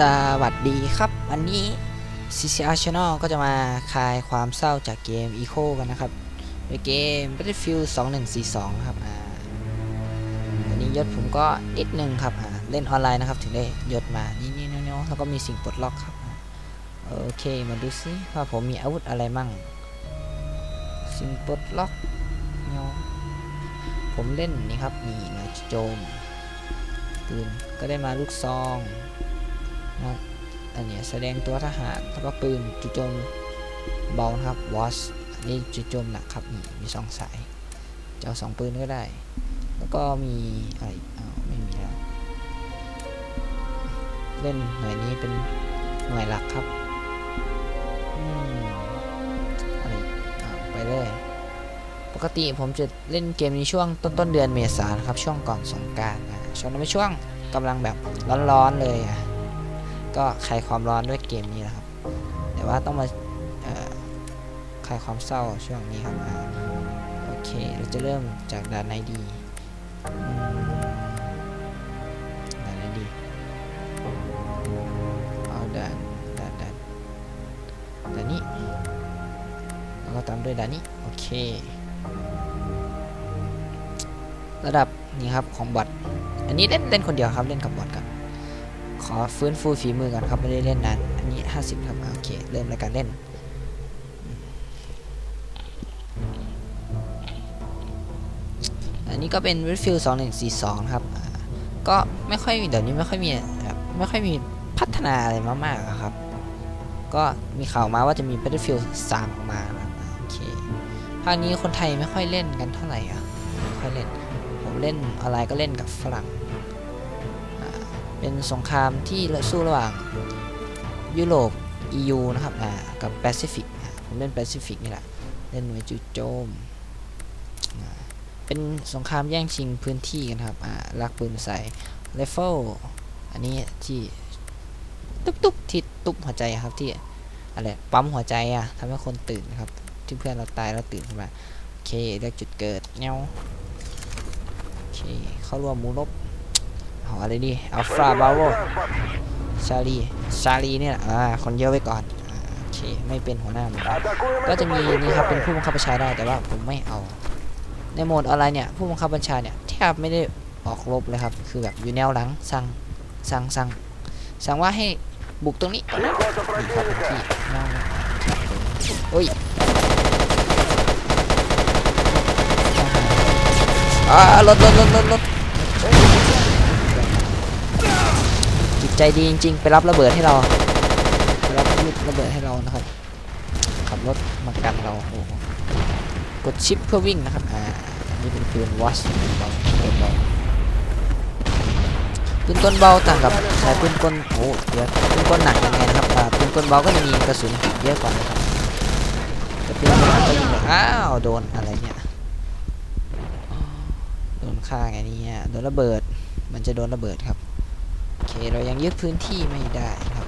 สวัสดีครับ วันนี้ CCR Channel ก็จะมาคลายความเศร้าจากเกม Eco กันนะครับในเกม Battlefield 2142นะครับอ่าวันนี้ยศผมก็นิดนึงครับอ่าเล่นออนไลน์นะครับถึงได้ยศมานี่นี่นี่แล้วก็มีสิ่งปลดล็อกครับโอเคมาดูซิว่าผมมีอาวุธอะไรมั่ง สิ่งปลดล็อกเนาะผมเล่นนี่ครับนี่หน่วยโจมปืนก็ได้มาลูกซอง นะครับอันนี้แสดงตัวทหารแล้วก็ปืนจุโจมเบานะครับวอสอันนี้จุโจมหนักครับนี่มีสองสายจะเอาสองปืนก็ได้ แล้วก็มีอะไรอ้าวไม่มีแล้วเล่นหน่วยนี้เป็นหน่วยหลักครับอืมอะไรอ้าวไปเลย ปกติผมจะเล่นเกมนี้ช่วงต้นต้นเดือนเมษายนะครับ ช่วงก่อนสงการนะช่วงนั้นเป็นช่วงกำลังแบบร้อนๆเลยอะ ก็คลายความร้อนด้วยเกมนี้แหละครับ แต่ว่าต้องมาคลายความเศร้าช่วงนี้ครับอโอเคเราจะเริ่มจากด่านไหนดีด่านไหนดีเอาด่านด่านด่านด่านนี้แล้วก็ตามด้วยด่านนี้โอเค ระดับนี้ครับของบอทอันนี้เล่นเล่นคนเดียวครับเล่นกับบอทกัน ขอฟื้นฟูฝีมือก่อนครับไม่ได้เล่นนานอันนี้ 50 ครับโอเค เริ่มรายการเล่นอันนี้ก็เป็น r e f i l 2142นะครับ ก็ไม่ค่อยเดี๋ยวนี้ไม่ค่อยมีแบบไม่ค่อยมีพัฒนาอะไรมากๆครับ ก็มีข่าวมาว่าจะมี Battlefield 3ออกมาโอเคภาคนี้คนไทยไม่ค่อยเล่นกันเท่าไหร่อะไม่ค่อยเล่น ผมเล่นออนไลน์ก็เล่นกับฝรั่ง เป็นสงครามที่สู้ระหว่างยุโรป EU นะครับอ่ากับแปซิฟิกผมเล่นแปซิฟิกนี่แหละเล่นหน่วยจู่โจม เป็นสงครามแย่งชิงพื้นที่กันครับอ่าลักปืนใส่ไรเฟลอันนี้ที่ตุ๊บตุ๊บที่ตุ๊บหัวใจครับที่อะไรปั๊มหัวใจอะทำให้คนตื่นนะครับ ที่เพื่อนเราตายแล้วตื่นขึ้นมาโอเคเลือกจุดเกิดเงาโอเคเข้าร่วมหมูรบ เออะไรดีอัลฟาบาโวชาลีชาลีเนี่ยอ่าคนเยอะไว้ก่อนโอเคไม่เป็นหัวหน้าก็จะมีนี่ครับเป็นผู้บังคับบัญชาได้แต่ว่าผมไม่เอา ในโหมดออนไลน์เนี่ยผู้บังคับบัญชาเนี่ยแทบไม่ได้ออกรบเลยครับคือแบบอยู่แนวหลังสั่งสั่งสั่งสั่งว่าให้บุกตรงนี้นี่ครับที่นั่งโอ้ยอ่ารถรถรถรถรถ ใจดีจริง ๆ ไปรับระเบิดให้เราไปรับระเบิดให้เรานะครับ ขับรถมากันเราโอ้โหกดชิปเพื่อวิ่งนะครับอ่าอันนี่เป็นปืนวอชเบาปืนเบาปืนกลเบาต่างกับใช้ปืนกลโอ้เดี๋ยวปืนกลหนักยังไงนะครับอ่าปืนกลเบาก็จะมีกระสุนเยอะกว่านะครับแต่ปืนกลหนักก็ยิงแบบอ้าวโดนอะไรเนี่ยโดนฆ่าไงเนี่ยโดนระเบิด มันจะโดนระเบิดครับ เคเรายังยึดพื้นที่ไม่ได้ครับ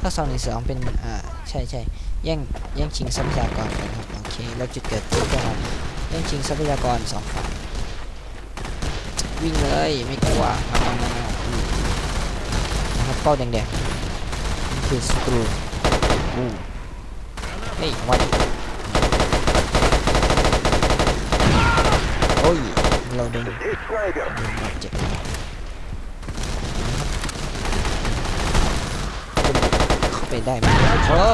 ถ้าสองหนึ่งสองเป็นอ่าใช่ใช่แย่งแย่งชิงทรัพยากรกันครับโอเคแล้วจุดเกิดที่ก็แย่งชิงทรัพยากรสองฝ่ายวิ่งเลยไม่กลัวมามามามาอืมนะครับเป้าแดงๆนี่คือสกรูอู้เฮ้ยวันโอ้ยเราโดนโดนบาดเจ็บ เข้าไปได้ไหมโอ้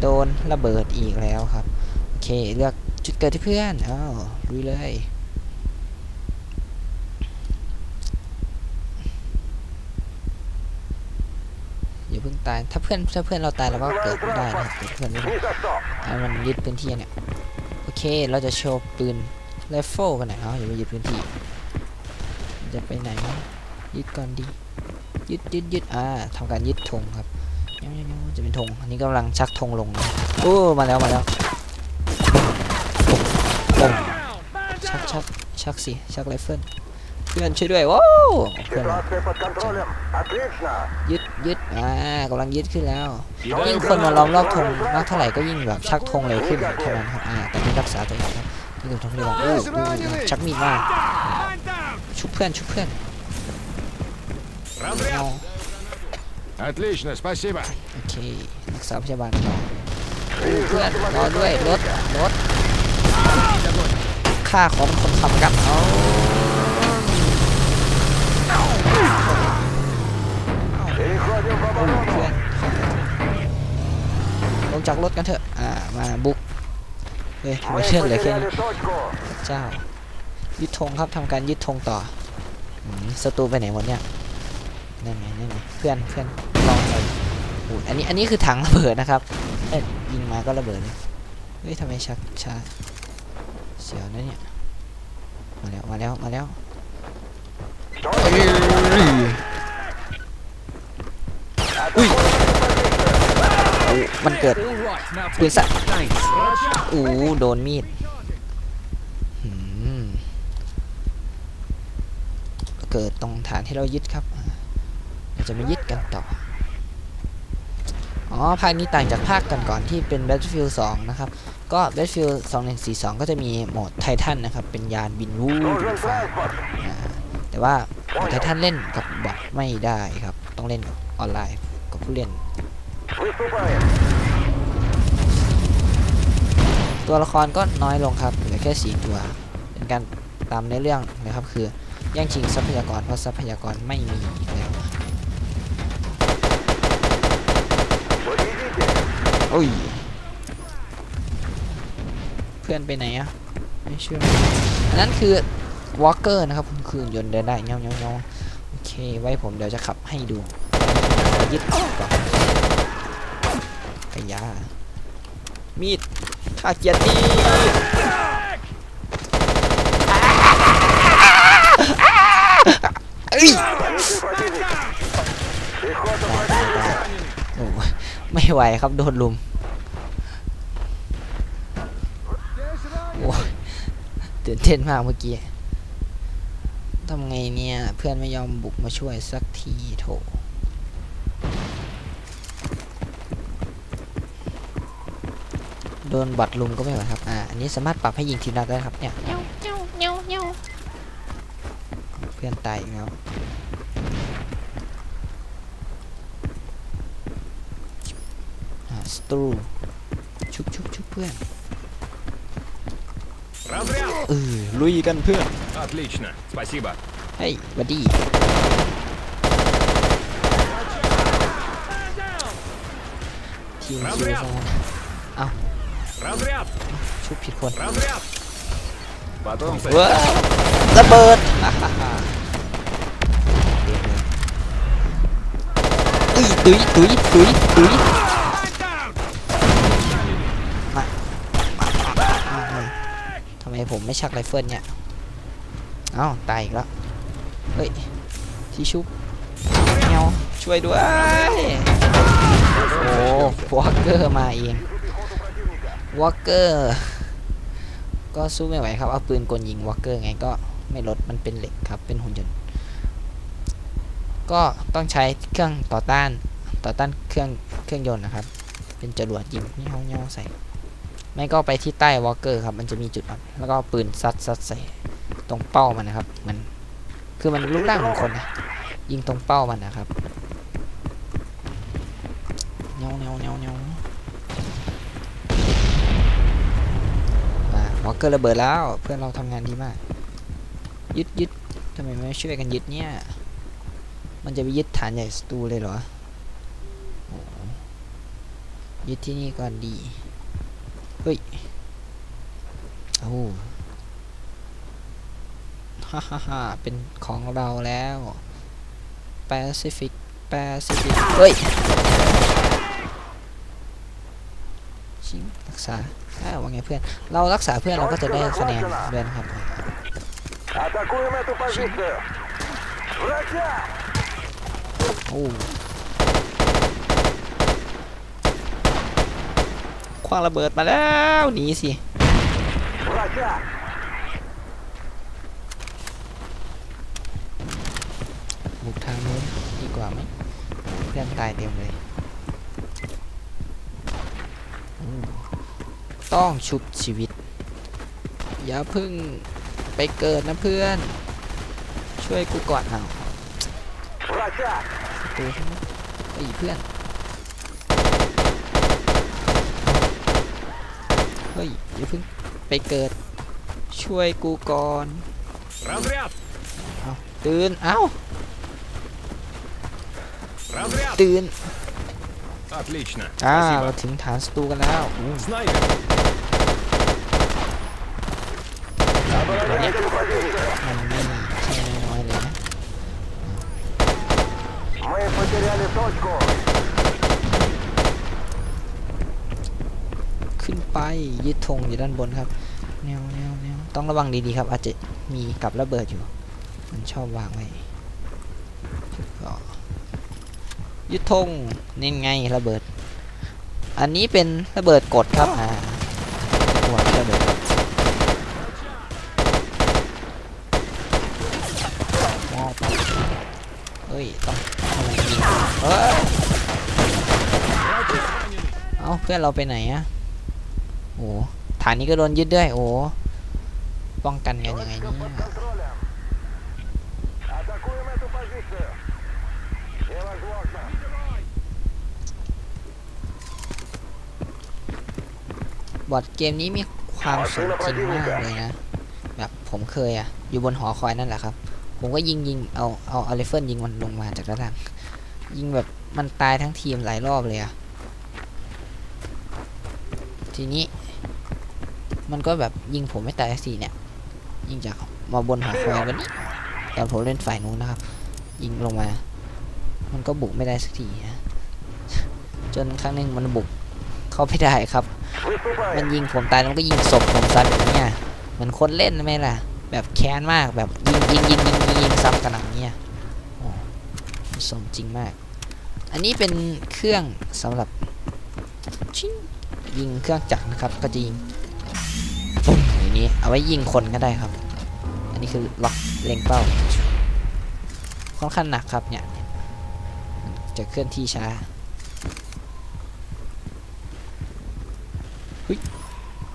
โดนระเบิดอีกแล้วครับ โอเค เลือกจุดเกิดที่เพื่อนอ้าวลุยเลยอย่าเพิ่งตาย ถ้าเพื่อนถ้าเพื่อนเราตายเราก็เกิดไม่ได้นะครับเพื่อนไม่ได้ให้มันยึดพื้นที่เนี่ย โอเค เราจะโชว์ปืนไรเฟิลกันหน่อยเอาอย่าไปยึดพื้นที่ จะไปไหนยึดก่อนดี ยึดยึดยึดอ่าทำการยึดธงครับ จะเป็นธงอันนี้กำลังชักธงลงโอ้มาแล้วมาแล้วโอ้ชักชักชักสิชักไรเฟิลเพื่อนช่วยด้วยว้าวเพื่อนยึดยึดอ่ากำลังยึดขึ้นแล้วยิ่งคนมาล้อมรอบธงมากเท่าไหร่ก็ยิ่งแบบชักธงเร็วขึ้นเท่านั้นครับอ่าแต่นี่รักษาตัวเองครับนี่ดูธงเร็วโอ้ชักมีดมากชุบเพื่อนชุบเพื่อนเอา Отлично, спасибо. โอเครักษาพยาบาลต่อโอ้เพื่อนรอด้วยรถรถค่าของคนขับครับเอา Переходим в โอ้ оборону. เพื่อนลงจากรถกันเถอะอ่ามาบุกเฮ้ยทำไม Мы เชื่อนเหลือแค่นี้ потеряли точку. เจ้า ยึดธงครับทำการยึดธงต่ออืมศัตรูไปไหนหมดเนี่ยนั่นไงนั่นไงเพื่อนเพื่อนลองไ ปูนอันนี้อันนี้คือถังระเบิดนะครับเอ้ยยิงมาก็ระเบิดเลยเฮ้ยทำไมชักช้าเสียวนะเนี่ยมาแล้วมาแล้วมาแล้วอุ้ยมันเกิดปืนสัตว์อู้โดนมีดเกิดตรงฐานที่เรายึดครับเราจะมายึดกันต่อ อ๋อภาคนี้ต่างจากภาคก่อนๆที่เป็น Battlefield 2 นะครับ ก็ Battlefield 2142 ก็จะมีโหมดไททันนะครับ เป็นยานบินวู้บแต่ว่าไททันเล่นกับบอทไม่ได้ครับ ต้องเล่นออนไลน์กับผู้เล่น ตัวละครก็น้อยลงครับเหลือแค่ 4 ตัว เป็นการตามในเรื่องนะครับ คือแย่งชิงทรัพยากรเพราะทรัพยากรไม่มีแล้ว โอ้ย เพื่อนไปไหนอะไม่เชื่ออันนั้นคือวอลเกอร์นะครับคุณคืนยนต์เดินได้เงาเงาเงาโอเค ไว้ผมเดี๋ยวจะขับให้ดูยึดก่อนไอ้ยา มีดข้าเกียรติเอ้ย ไม่ไหวครับโดนลุมโอ้ยตื่นเต้นมากเมื่อกี้ทำไงเนี่ย เพื่อนไม่ยอมบุกมาช่วยสักทีโถโดนบัตรลุมก็ไม่ไหวครับ อ่า อันนี้สามารถปรับให้ยิงทีมนัดได้ครับเนี่ยเพื่อนตายอีกแล้ว อ่าส ตรูชุบชุบชุบเพื่อน Разряд. เออ ลุยกันเพื่อน Отлично, спасибо. เฮ้ยบัดดี้ทีมคิวซะงั้น Разряд. ชุบผิดคน Разряд. Потом เว้ยระเบิด ฮ่าฮ่าฮ่าเต็มเลยอุ้ยตุยตุยตุยตุย ผมไม่ชักไรเฟิลเนี่ย เอ้าตายอีกแล้ว เฮ้ย ที่ชุบเงาช่วยด้วย โอ้วอลเกอร์มาเองวอลเกอร์ ก็สู้ไม่ไหวครับ เอาปืนกลยิงวอลเกอร์ไงก็ไม่ลด มันเป็นเหล็กครับ เป็นหุ่นยนต์ ก็ต้องใช้เครื่องต่อต้าน ต่อต้านเครื่องเครื่องยนต์นะครับ เป็นจรวดยิงเงาเงาใส่ ไม่ก็ไปที่ใต้วอลเกอร์ครับ มันจะมีจุดอ่อนแล้วก็ปืนซัดซัดใส่ตรงเป้ามันนะครับ มันคือมันรูปร่างเหมือนคนนะยิงตรงเป้ามันนะครับเงาเงาเงาเงาอ่าวอลเกอร์ระเบิดแล้ว เพื่อนเราทำงานดีมาก ยึดยึดทำไมไม่ช่วยกันยึดเนี่ย มันจะไปยึดฐานใหญ่สตูเลยเหรอยึดที่นี่ก่อนดี เฮ้ยโอ้ฮ่าฮ่าฮ่าเป็นของเราแล้วแปซิฟิกแปซิฟิกเฮ้ยชิงรักษาถ้าว่าไงเพื่อน เรารักษาเพื่อนเราก็จะได้คะแนนด้วยนะครับโอ้ ฟังระเบิดมาแล้วหนีสิบุกทางนู้นดีกว่าไหมเพื่อนตายเต็มเลย ต้องชุบชีวิต อย่าพึ่งไปเกิดนะเพื่อน ช่วยกูก่อนเอาตัไอ้เพื่อน ฮ้ยอย่าเพิ่งไปเกิด ช่วยกูก่อน Разряд! เอาตื่น เอ้า Разряд! ตื่น Отлично. อ่า เรา Спасибо. ถึงฐานศัตรูกันแล้วอู้ Снайпер! Оборонительный позиция. มันไม่ใช่น้อยๆเลยนะ Мы потеряли точку. ไปยึดธงอยู่ด้านบนครับแนวแนวแนวต้องระวังดีๆครับ อาจจะมีกับระเบิดอยู่ มันชอบวางไว้ยึดธงนี่ไงระเบิด อันนี้เป็นระเบิดกดครับอ่าหัวระเบิดมองไปเฮ้ยต้องเฮ้ยเอ้าเพื่อนเราไปไหนอะ อ้ฐานนี้ก็โดนยึดด้วย โอ้ป้องกันกันยังไงเนี่ยบอดเกมนี้มีความสมจริงมากเลยนะ แบบผมเคยอะอยู่บนหอคอยนั่นแหละครับ ผมก็ยิงยิงเอาเอาเอาเลเฟิลยิงมันลงมาจากระานล่งยิงแบบมันตายทั้งทีมหลายรอบเลยอะทีนี้ มันก็แบบยิงผมไม่ตายสี่เนี่ย ยิงจากมาบนหาแคอยกันตอนผมเล่นฝ่ายนู้นนะครับ ยิงลงมา มันก็บุกไม่ได้สักทีนะจนครั้งหนึ่งมันบุกเข้าไม่ได้ครับ มันยิงผมตายแล้วก็ยิงศพผมซ้ำอย่างเงี้ยเหมือนคนเล่นไหมล่ะ แบบแค้นมากแบบยิงยิงยิงยิงยิงซ้ำกันอย่างเงี้ยสมจริงมาก อันนี้เป็นเครื่องสำหรับยิงเครื่องจักรนะครับ ก็จะยิงี้เอาไว้ยิงคนก็ได้ครับ อันนี้คือล็อกเล็งเป้า ค่อนข้างหนักครับเนี่ย จะเคลื่อนที่ช้า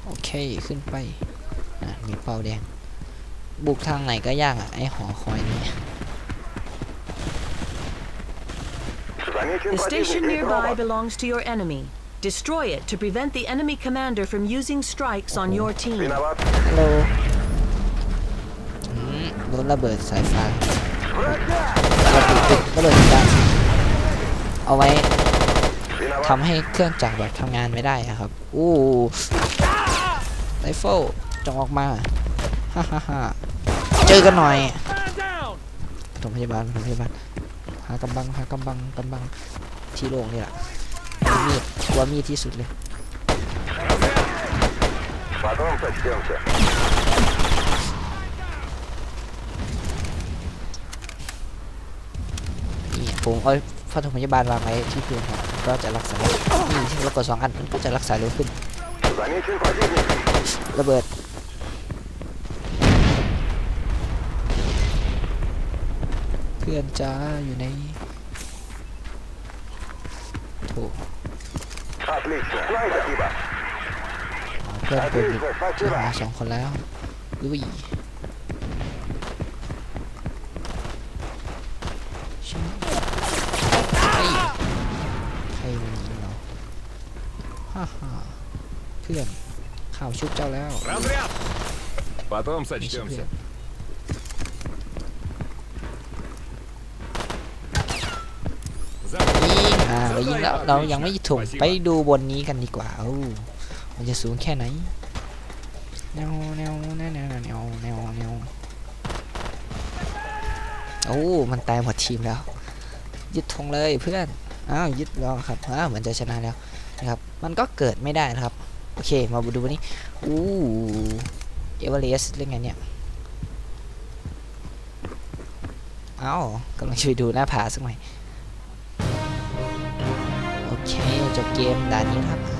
โอเคขึ้นไปมีเป้าแดง บุกทางไหนก็ยากอะ ไอหอคอยนี่ The station nearby belongs to your enemy. Destroy it to prevent the enemy commander from using strikes on your team. โลโดนระเบิดสายฟ้าปกติติดระเบิดจะเอาไว้ทำให้เครื่องจักรแบบทำงานไม่ได้ครับ อู้ไรเฟิลจงออกมา ฮ่าฮ่าฮ่าเจอกันหน่อยโรงพยาบาลโรงพยาบาลหากำบังหากำบังกำบังที่โล่งนี่แหละ มีดกลัวมีดที่สุดเลยนี่ผมเอาพัฒนพยาบาลวางไว้ที่พื้นครับก็จะรักษานี่ที่รถกดสองอันมันก็จะรักษาเร็วขึ้นระเบิดเพื่อนจ้าอยู่ในถูก Отлично. Спасибо. เพื่อนตัวบุก Отлично. ที่ Спасибо. หาสองคนแล้วลุยชิมเฮ้ยใครมันยิงเราฮ่าฮ่าเพื่อนข่าวชุบเจ้าแล้ว Разряд! Потом ไม่ใช่เพื่อน сочтемся. ยิ เรายิงแล้วเรายังไม่ถูกไปดูบนนี้กันดีกว่าโอ้มันจะสูงแค่ไหนแนวแนวแนวแนวแนวแนวโอ้มันตายหมดทีมแล้ว ยึดธงเลยเพื่อนอ้าวยึดรอครับอ้าวเหมือนจะชนะแล้วนะครับ มันก็เกิดไม่ได้นะครับ โอเค มาดูวันนี้อู้เอเวอเรสต์เรื่องไงเนี่ยอ้าวกำลังช่วยดูหน้าผาสักหน่อย เกมด่านนี้นะครับ